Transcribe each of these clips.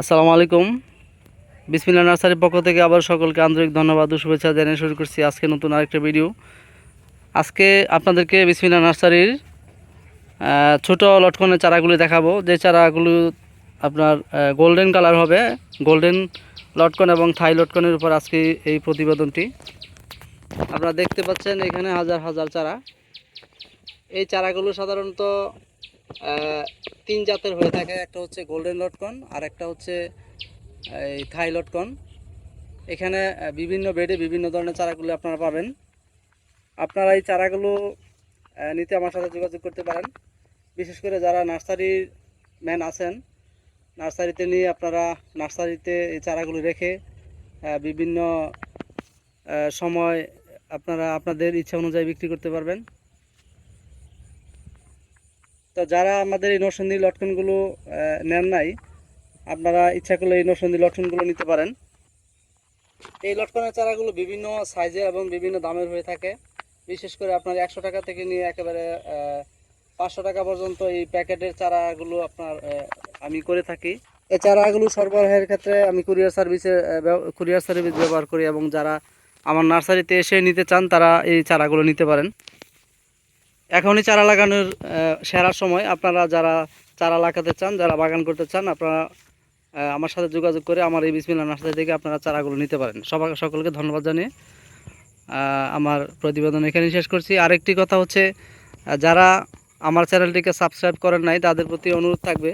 আসসালামু আলাইকুম। বিসমিল্লা নার্সারির পক্ষ থেকে আবার সকলকে আন্তরিক ধন্যবাদ ও শুভেচ্ছা জানিয়ে শুরু করছি আজকে নতুন আরেকটা ভিডিও। আজকে আপনাদেরকে বিসমিল্লা নার্সারির ছোট লটকনের চারাগুলি দেখাবো। যে চারাগুলো আপনার গোল্ডেন কালার হবে গোল্ডেন লটকন এবং থাই লটকনের উপর আজকে এই প্রতিবেদনটি। আপনারা দেখতে পাচ্ছেন এখানে হাজার হাজার চারা। এই চারাগুলো সাধারণত তিন জাতের হয়ে থাকে। একটা হচ্ছে গোল্ডেন লটকন আর একটা হচ্ছে, এই থাই লটকন এখানে বিভিন্ন বেডে বিভিন্ন ধরনের চারাগুলো আপনারা পাবেন। আপনারা এই চারাগুলো নিতে আমার সাথে যোগাযোগ করতে পারেন। বিশেষ করে যারা নার্সারির ম্যান আছেন, নার্সারিতে নিয়ে আপনারা নার্সারিতে এই চারাগুলো রেখে বিভিন্ন সময় আপনারা, আপনাদের ইচ্ছা অনুযায়ী বিক্রি করতে পারবেন। তো যারা আমাদের এই নরসিংদী লটকনগুলো নেন নাই, আপনারা ইচ্ছা করলে এই নরসিংদী লটকনগুলো নিতে পারেন। এই লটকনের চারাগুলো বিভিন্ন সাইজের এবং বিভিন্ন দামের হয়ে থাকে। বিশেষ করে আপনার একশো টাকা থেকে নিয়ে একেবারে পাঁচশো টাকা পর্যন্ত এই প্যাকেটের চারাগুলো আপনার আমি করে থাকি। এই চারাগুলো সরবরাহের ক্ষেত্রে আমি কুরিয়ার সার্ভিসে কুরিয়ার সার্ভিস ব্যবহার করি এবং যারা আমার নার্সারিতে এসে নিতে চান, তারা এই চারাগুলো নিতে পারেন। এখনই চারা লাগানোর সেরা সময়। আপনারা যারা চারা লাগাতে চান, যারা বাগান করতে চান, আপনারা আমার সাথে যোগাযোগ করে আমার এই বিসমিল্লা নার্সারি থেকে আপনারা চারাগুলো নিতে পারেন। সবাই সকলকে ধন্যবাদ জানিয়ে আমার প্রতিবেদন এখানেই শেষ করছি। আরেকটি কথা হচ্ছে যারা আমার চ্যানেলটিকে সাবস্ক্রাইব করেন নাই, তাদের প্রতি অনুরোধ থাকবে,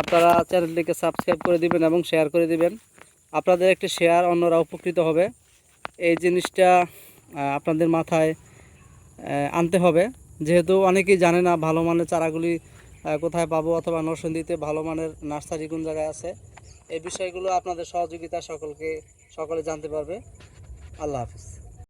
আপনারা চ্যানেলটিকে সাবস্ক্রাইব করে দিবেন এবং শেয়ার করে দিবেন। আপনাদের একটি শেয়ার অন্যরা উপকৃত হবে। এই জিনিসটা আপনাদের মাথায় আনতে হবে। যেহেতু অনেকেই জানে না ভালো মানের চারাগুলি কোথায় পাবো অথবা নরসিংদীতে ভালো মানের নার্সারি কোন জায়গায় আছে, এই বিষয়গুলো আপনাদের সহযোগিতা সকলকে, সকলে জানতে পারবে। আল্লাহ হাফিজ।